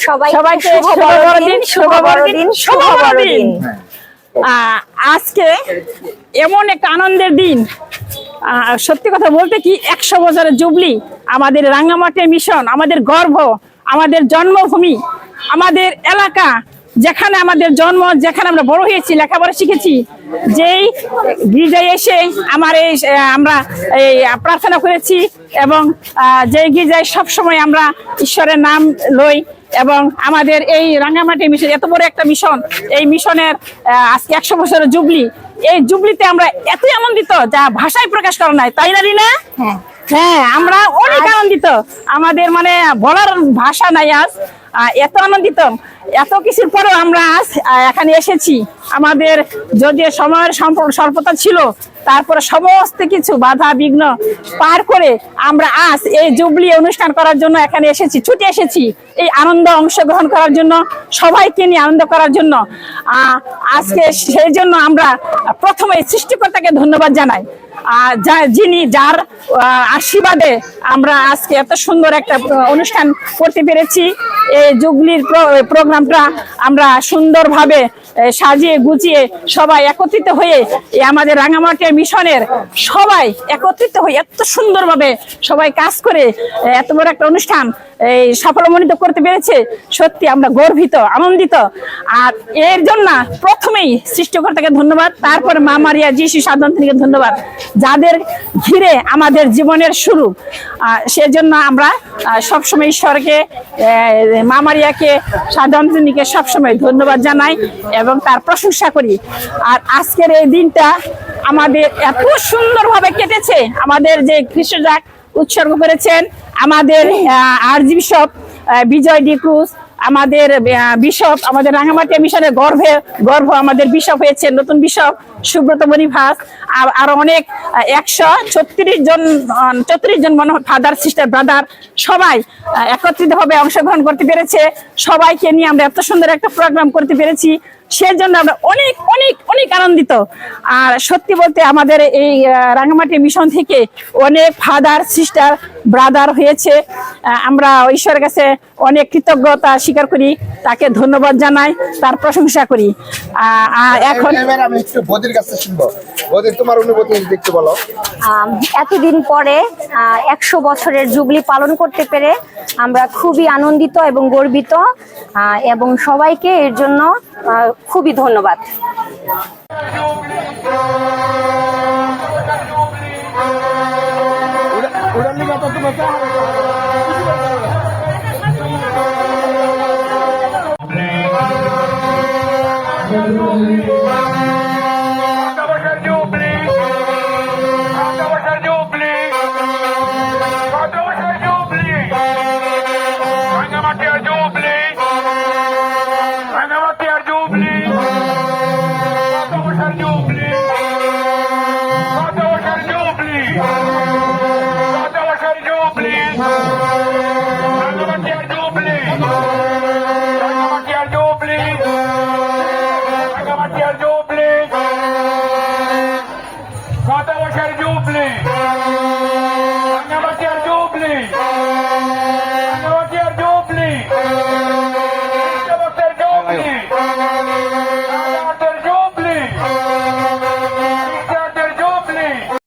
সবাইকে সবাইকে শুভ শুভ বড়দিন শুভ বড়দিন শুভ বড়দিন আজকে এমন একটা আনন্দের দিন। আহ, সত্যি কথা বলতে কি একশো বছরের জুবলি আমাদের রাঙ্গামাটি মিশন আমাদের গর্ব আমাদের জন্মভূমি আমাদের এলাকা যেখানে আমাদের জন্ম যেখানে আমরা বড় হয়েছি লেখাপড়া শিখেছি যেই গির্জায় এসে আমার এই আমরা এই প্রার্থনা করেছি এবং যেই গির্জায় সবসময় আমরা ঈশ্বরের নাম লই এবং আমাদের এই রাঙ্গামাটি মিশন, এত বড় একটা মিশন, এই মিশনের আজকে একশো বছরের জুবলি, এই জুবলিতে আমরা এতই আনন্দিত যা ভাষায় প্রকাশ করা নাই, তাই না, রিনা? হ্যাঁ। হ্যাঁ আমরা অনেক আনন্দিত। আমাদের মানে বলার ভাষা নাই আজ। এত আনন্দিত। এত কিছুর পরেও আমরা আজ এখানে এসেছি। আমাদের যদি সময়ের স্বল্পতা ছিল তারপরে সমস্ত কিছু বাধা বিঘ্ন পার করে আমরা আজ এই জুবলি অনুষ্ঠান করার জন্য এখানে এসেছি ছুটে এসেছি। এই আনন্দ অংশগ্রহণ করার জন্য সবাইকে নিয়ে আনন্দ করার জন্য। আজকে সেই জন্য আমরা প্রথমে সৃষ্টিকর্তাকে ধন্যবাদ জানাই। যিনি যার আশীর্বাদে আমরা আজকে এত সুন্দর একটা অনুষ্ঠান করতে পেরেছি। এই জুগলির প্রোগ্রামটা আমরা সুন্দরভাবে সাজিয়ে গুছিয়ে সবাই একত্রিত হয়ে আমাদের রাঙামাটি মিশনের সবাই একত্রিত হয়ে এত সুন্দরভাবে সবাই কাজ করে এত বড় একটা অনুষ্ঠান এই সফলমণ্ডিত করতে পেরেছে। সত্যি আমরা গর্বিত, আনন্দিত। আর এর জন্য প্রথমেই সৃষ্টিকর্তাকে ধন্যবাদ, তারপরে মা মারিয়া যিশু সাধনকে ধন্যবাদ, যাদের ঘিরে আমাদের জীবনের শুরু। সেজন্য আমরা সবসময় ঈশ্বরকে আহ, মা মারিয়াকে সাধারণকে সবসময় ধন্যবাদ জানাই এবং তার প্রশংসা করি। আর আজকের এই দিনটা আমাদের এত সুন্দরভাবে কেটেছে আমাদের যে কৃষকরা উৎসর্গ করেছেন আমাদের আরজি বিশপ বিজয় ডি ক্রুজ আমাদের বিশপ, আমাদের রাঙামাটি মিশনের গর্ভে, গর্ভ আমাদের বিশপ হয়েছে, নতুন বিশপ সুব্রত বনিভাস আর, আরও অনেক একশো ছত্রিশ জন ছত্রিশ জন মনে ফাদার সিস্টার ব্রাদার সবাই একত্রিতভাবে অংশগ্রহণ করতে পেরেছে। সবাইকে নিয়ে আমরা এত সুন্দর একটা প্রোগ্রাম করতে পেরেছি। সেজন্য আমরা অনেক অনেক অনেক আনন্দিত। আর সত্যি বলতে আমাদের এই রাঙামাটি মিশন থেকে অনেক ফাদার সিস্টার ব্রাদার হয়েছে। আমরা ঈশ্বরের কাছে অনেক কৃতজ্ঞতা স্বীকার করি তাকে ধন্যবাদ জানাই তার প্রশংসা করি। আর এখন এবার আমি একটু বদির কাছে শুনব। বদির তোমার অনুভূতি দেখতে বলো। আম, এতদিন পরে একশো বছরের জুবলি পালন করতে পেরে আমরা খুবই আনন্দিত এবং গর্বিত। এবং সবাইকে এর জন্য খুবই ধন্যবাদ